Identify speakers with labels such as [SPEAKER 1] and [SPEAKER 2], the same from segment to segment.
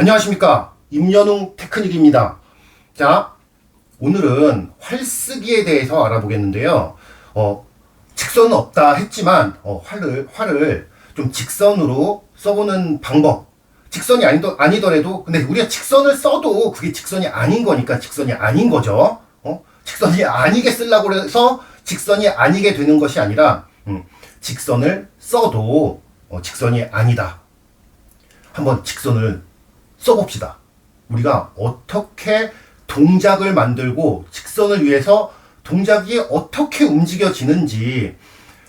[SPEAKER 1] 안녕하십니까. 임연웅 테크닉입니다. 자, 오늘은 활쓰기에 대해서 알아보겠는데요. 어, 직선은 없다 했지만, 어, 활을, 활을 좀 직선으로 써보는 방법. 직선이 아니더, 아니더라도, 근데 우리가 직선을 써도 그게 직선이 아닌 거니까 직선이 아닌 거죠. 어? 직선이 아니게 쓰려고 해서 직선이 아니게 되는 것이 아니라, 음, 직선을 써도 어, 직선이 아니다. 한번 직선을 써봅시다. 우리가 어떻게 동작을 만들고 직선을 위해서 동작이 어떻게 움직여지는지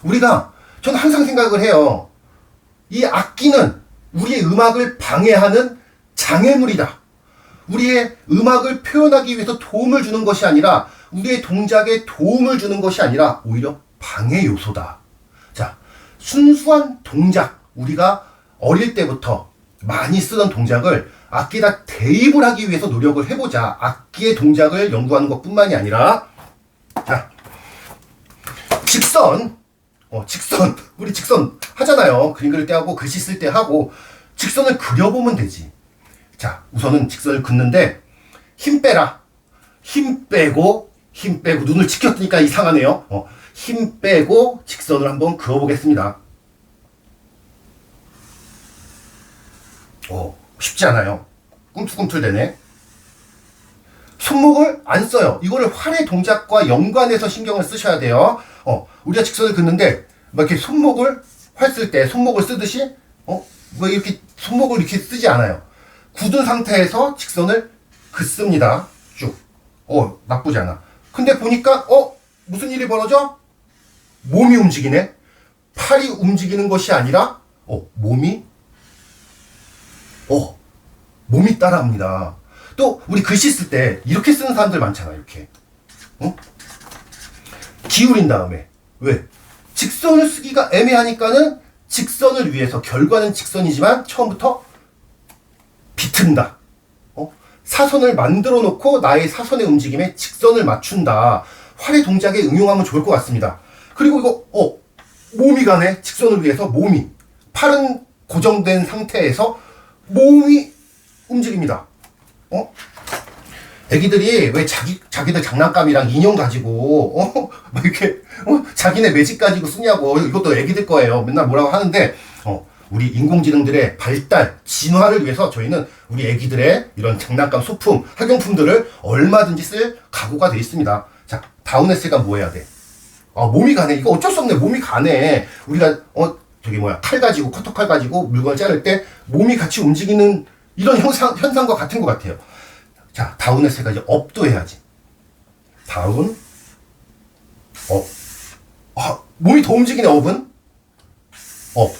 [SPEAKER 1] 우리가 저는 항상 생각을 해요. 이 악기는 우리의 음악을 방해하는 장애물이다. 우리의 음악을 표현하기 위해서 도움을 주는 것이 아니라 우리의 동작에 도움을 주는 것이 아니라 오히려 방해 요소다. 자, 순수한 동작 우리가 어릴 때부터 많이 쓰던 동작을 악기에다 대입을 하기 위해서 노력을 해보자. 악기의 동작을 연구하는 것 뿐만이 아니라 자 직선 어 직선 우리 직선 하잖아요. 그림 그릴 때 하고 글씨 쓸 때 하고 직선을 그려보면 되지. 자 우선은 직선을 긋는데 힘 빼라. 힘 빼고 힘 빼고 눈을 치켰으니까 이상하네요. 어, 힘 빼고 직선을 한번 그어보겠습니다. 어, 쉽지 않아요. 꿈틀꿈틀 되네. 손목을 안 써요. 이거를 활의 동작과 연관해서 신경을 쓰셔야 돼요. 어, 우리가 직선을 긋는데, 막 이렇게 손목을, 활 쓸 때 손목을 쓰듯이, 어, 뭐 이렇게 손목을 이렇게 쓰지 않아요. 굳은 상태에서 직선을 긋습니다. 쭉. 어, 나쁘지 않아. 근데 보니까, 어, 무슨 일이 벌어져? 몸이 움직이네? 팔이 움직이는 것이 아니라, 어, 몸이 어, 몸이 따라합니다. 또 우리 글씨 쓸 때 이렇게 쓰는 사람들 많잖아. 이렇게. 어? 기울인 다음에 왜? 직선을 쓰기가 애매하니까는 직선을 위해서 결과는 직선이지만 처음부터 비튼다. 어? 사선을 만들어 놓고 나의 사선의 움직임에 직선을 맞춘다. 활의 동작에 응용하면 좋을 것 같습니다. 그리고 이거 어 몸이 가네. 직선을 위해서 몸이 팔은 고정된 상태에서 몸이 움직입니다. 어? 애기들이 왜 자기 자기들 장난감이랑 인형 가지고 어? 막 이렇게 어? 자기네 매직 가지고 쓰냐고 이것도 애기들 거예요. 맨날 뭐라고 하는데 어, 우리 인공지능들의 발달 진화를 위해서 저희는 우리 애기들의 이런 장난감 소품 학용품들을 얼마든지 쓸 각오가 돼 있습니다. 자 다운에스가 뭐 해야 돼? 아 몸이 가네. 이거 어쩔 수 없네. 몸이 가네. 우리가 어 저기 뭐야 칼 가지고 커터 칼 가지고 물건을 자를 때 몸이 같이 움직이는 이런 현상 현상과 같은 것 같아요. 자 이제 업도 해야지. 다운 업. 아 몸이 더 움직이네 업은. 업.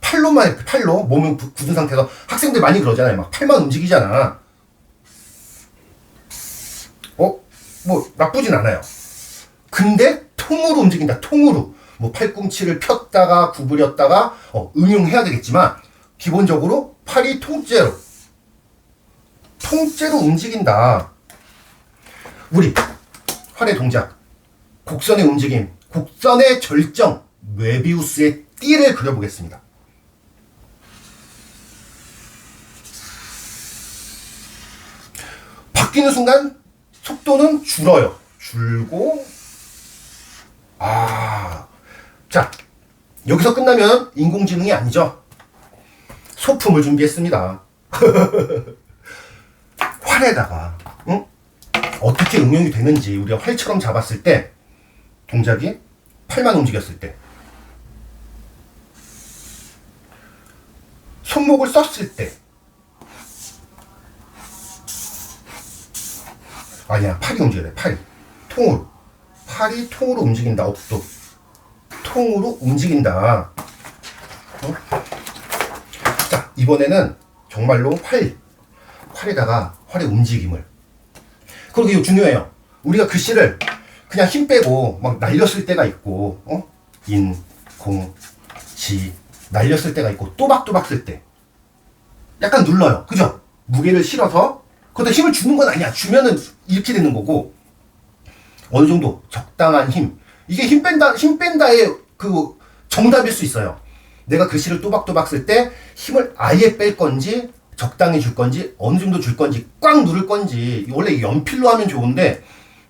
[SPEAKER 1] 팔로만 팔로 몸은 부- 굳은 상태에서 학생들 많이 그러잖아요. 막 팔만 움직이잖아. 어? 뭐 나쁘진 않아요. 근데 통으로 움직인다. 통으로. 뭐 팔꿈치를 폈다가 구부렸다가 어, 응용해야 되겠지만 기본적으로 팔이 통째로 통째로 움직인다. 우리 활의 동작, 곡선의 움직임, 곡선의 절정, 웨비우스의 띠를 그려보겠습니다. 바뀌는 순간 속도는 줄어요. 줄고 아, 자, 여기서 끝나면 인공지능이 아니죠. 소품을 준비했습니다. 활에다가, 응? 어떻게 응용이 되는지 우리가 활처럼 잡았을 때, 동작이 팔만 움직였을 때, 손목을 썼을 때, 아니야, 팔이 움직여야 돼, 팔이. 통으로. 팔이 통으로 움직인다. 업도 통으로 움직인다. 어? 자 이번에는 정말로 활 활에다가 활의 움직임을 그리고 이거 중요해요. 우리가 글씨를 그냥 힘 빼고 막 날렸을 때가 있고 어? 인, 공, 지 날렸을 때가 있고 또박또박 쓸 때 약간 눌러요. 그죠? 무게를 실어서 그것도 힘을 주는 건 아니야. 주면은 이렇게 되는 거고 어느 정도 적당한 힘. 이게 힘 뺀다, 힘 뺀다의 그 정답일 수 있어요. 내가 글씨를 또박또박 쓸 때 힘을 아예 뺄 건지 적당히 줄 건지 어느 정도 줄 건지 꽉 누를 건지 원래 연필로 하면 좋은데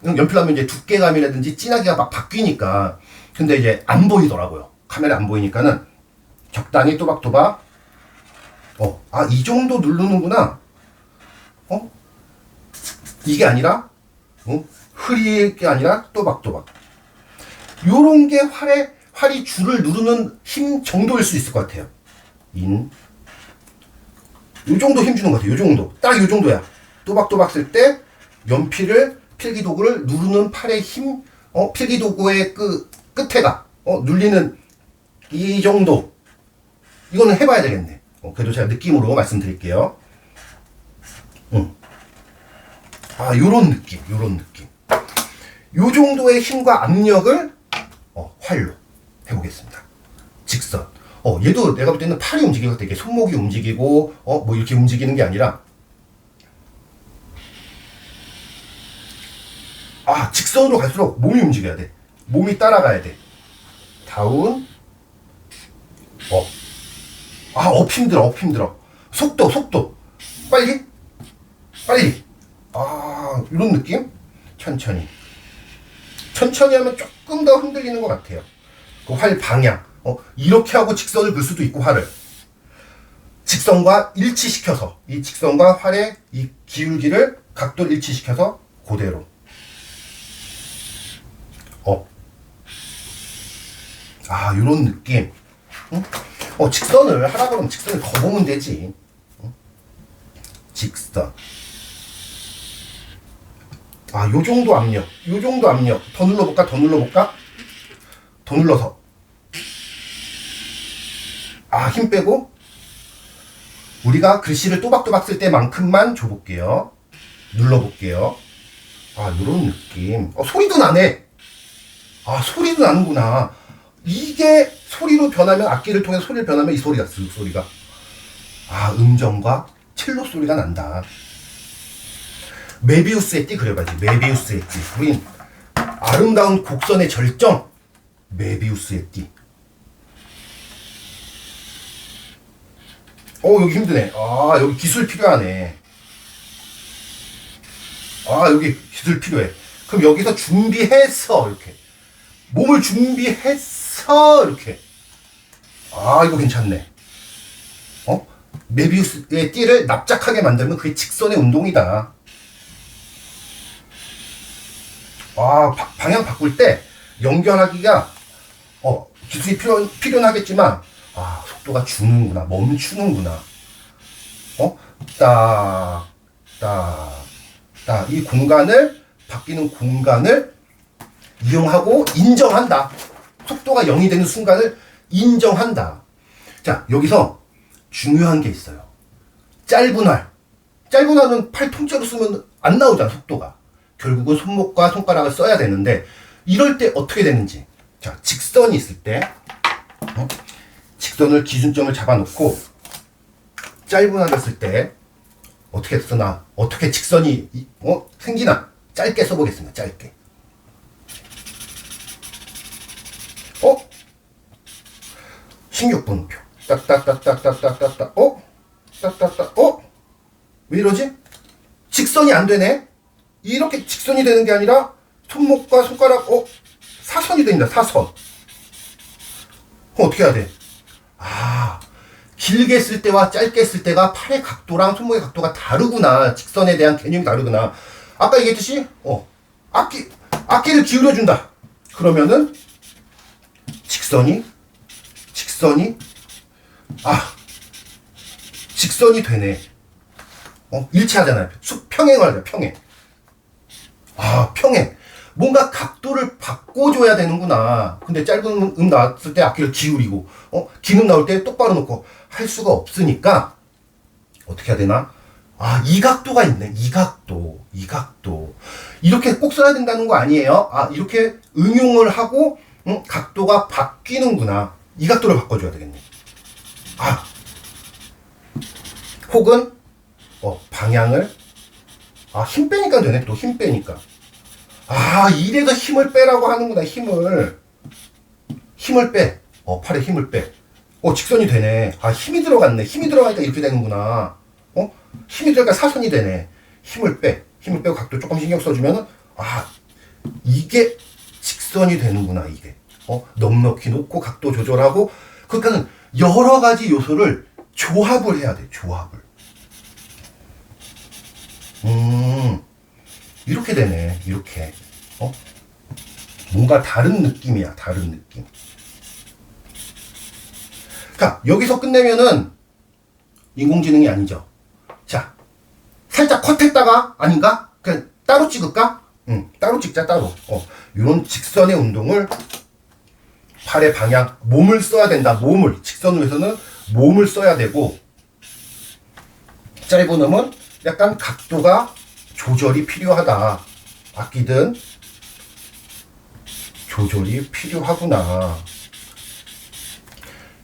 [SPEAKER 1] 연필로 하면 이제 두께감이라든지 진하기가 막 바뀌니까. 근데 이제 안 보이더라고요. 카메라 안 보이니까는. 적당히 또박또박 어아 이 정도 누르는구나. 어? 이게 아니라? 어? 흐리게 아니라 또박또박 요런 게 활의 활이 줄을 누르는 힘 정도일 수 있을 것 같아요. 인 요 정도 힘 주는 것 같아요. 요 정도. 딱 요 정도야. 또박또박 쓸 때 연필을 필기도구를 누르는 팔의 힘, 어, 필기도구의 그 끝에가 어, 눌리는 이 정도. 이거는 해봐야 되겠네. 어, 그래도 제가 느낌으로 말씀드릴게요. 응. 아, 요런 느낌, 요런 느낌. 요 정도의 힘과 압력을 어, 활로 해보겠습니다. 직선. 어, 얘도 내가 볼 때는 팔이 움직이고 되게 손목이 움직이고, 어, 뭐 이렇게 움직이는 게 아니라, 아, 직선으로 갈수록 몸이 움직여야 돼. 몸이 따라가야 돼. 다운, 업. 아, 업 힘들어, 업 힘들어. 속도, 속도. 빨리, 빨리. 아, 이런 느낌? 천천히. 천천히 하면 조금 더 흔들리는 것 같아요. 그 활 방향. 어, 이렇게 하고 직선을 글 수도 있고 활을. 직선과 일치시켜서 이 직선과 활의 이 기울기를 각도를 일치시켜서 그대로. 어. 아, 요런 느낌. 응? 어, 직선을 하라 그러면 직선을 더 보면 되지. 응? 직선. 아, 요 정도 압력. 요 정도 압력. 더 눌러볼까? 더 눌러볼까? 더 눌러서. 아, 힘 빼고. 우리가 글씨를 또박또박 쓸 때만큼만 줘볼게요. 눌러볼게요. 아, 요런 느낌. 어, 소리도 나네. 아, 소리도 나는구나. 이게 소리로 변하면, 악기를 통해 소리를 변하면 이 소리가, 이 소리가. 아, 음정과 첼로 소리가 난다. 메비우스의 띠 그려봐야지. 메비우스의 띠. 우린 아름다운 곡선의 절정. 메비우스의 띠. 어, 여기 힘드네. 아, 여기 기술 필요하네. 아, 여기 기술 필요해. 그럼 여기서 준비해서, 이렇게. 몸을 준비해서, 이렇게. 아, 이거 괜찮네. 어? 메비우스의 띠를 납작하게 만들면 그게 직선의 운동이다. 아, 바- 방향 바꿀 때 연결하기가 어, 기술이 필요, 필요는 하겠지만 아, 속도가 주는구나. 멈추는구나. 어? 딱, 딱, 딱. 이 공간을, 바뀌는 공간을 이용하고 인정한다. 속도가 0이 되는 순간을 인정한다. 자, 여기서 중요한 게 있어요. 짧은 활. 짧은 활은 팔 통째로 쓰면 안 나오잖아, 속도가. 결국은 손목과 손가락을 써야 되는데, 이럴 때 어떻게 되는지. 자, 직선이 있을 때, 어? 직선을 기준점을 잡아놓고, 짧은 활을 쓸 때, 어떻게 쓰나, 어떻게 직선이, 이- 어? 생기나, 짧게 써보겠습니다, 짧게. 어? 16분표. 딱딱딱딱딱딱딱. 어? 딱딱딱. 어? 왜 이러지? 직선이 안 되네? 이렇게 직선이 되는 게 아니라 손목과 손가락, 어? 사선이 됩니다, 사선. 그럼 어떻게 해야 돼? 아, 길게 쓸 때와 짧게 쓸 때가 팔의 각도랑 손목의 각도가 다르구나. 직선에 대한 개념이 다르구나. 아까 얘기했듯이, 어, 악기, 악기를 기울여준다. 그러면은, 직선이, 직선이, 아, 직선이 되네. 어, 일치하잖아요. 수, 평행을 하죠, 평행. 아, 평행. 뭔가 각도를 바꿔줘야 되는구나. 근데 짧은 음 나왔을 때 악기를 기울이고, 어, 긴음 나올 때 똑바로 놓고 할 수가 없으니까, 어떻게 해야 되나? 아, 이 각도가 있네. 이 각도. 이 각도. 이렇게 꼭 써야 된다는 거 아니에요? 아, 이렇게 응용을 하고, 음, 각도가 바뀌는구나. 이 각도를 바꿔줘야 되겠네. 아. 혹은, 어, 방향을, 아, 힘 빼니까 되네. 또 힘 빼니까. 아, 이래서 힘을 빼라고 하는구나, 힘을. 힘을 빼. 어, 팔에 힘을 빼. 어, 직선이 되네. 아, 힘이 들어갔네. 힘이 들어가니까 이렇게 되는구나. 어? 힘이 들어가 사선이 되네. 힘을 빼. 힘을 빼고 각도 조금 신경 써주면은, 아, 이게 직선이 되는구나, 이게. 어, 넉넉히 놓고 각도 조절하고, 그러니까는 여러 가지 요소를 조합을 해야 돼, 조합을. 음, 이렇게 되네, 이렇게. 어? 뭔가 다른 느낌이야, 다른 느낌. 자, 여기서 끝내면은 인공지능이 아니죠. 자, 살짝 컷했다가 아닌가? 그냥 따로 찍을까? 응, 따로 찍자, 따로. 어, 요런 직선의 운동을 팔의 방향, 몸을 써야 된다. 몸을. 직선을 위해서는 몸을 써야 되고, 짧은 놈은 약간 각도가 조절이 필요하다. 아끼든 조절이 필요하구나.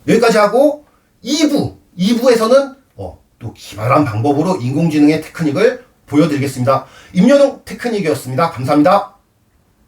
[SPEAKER 1] 여기까지 하고 2부, 2부에서는 어, 또 기발한 방법으로 인공지능의 테크닉을 보여드리겠습니다. 임연웅 테크닉이었습니다. 감사합니다.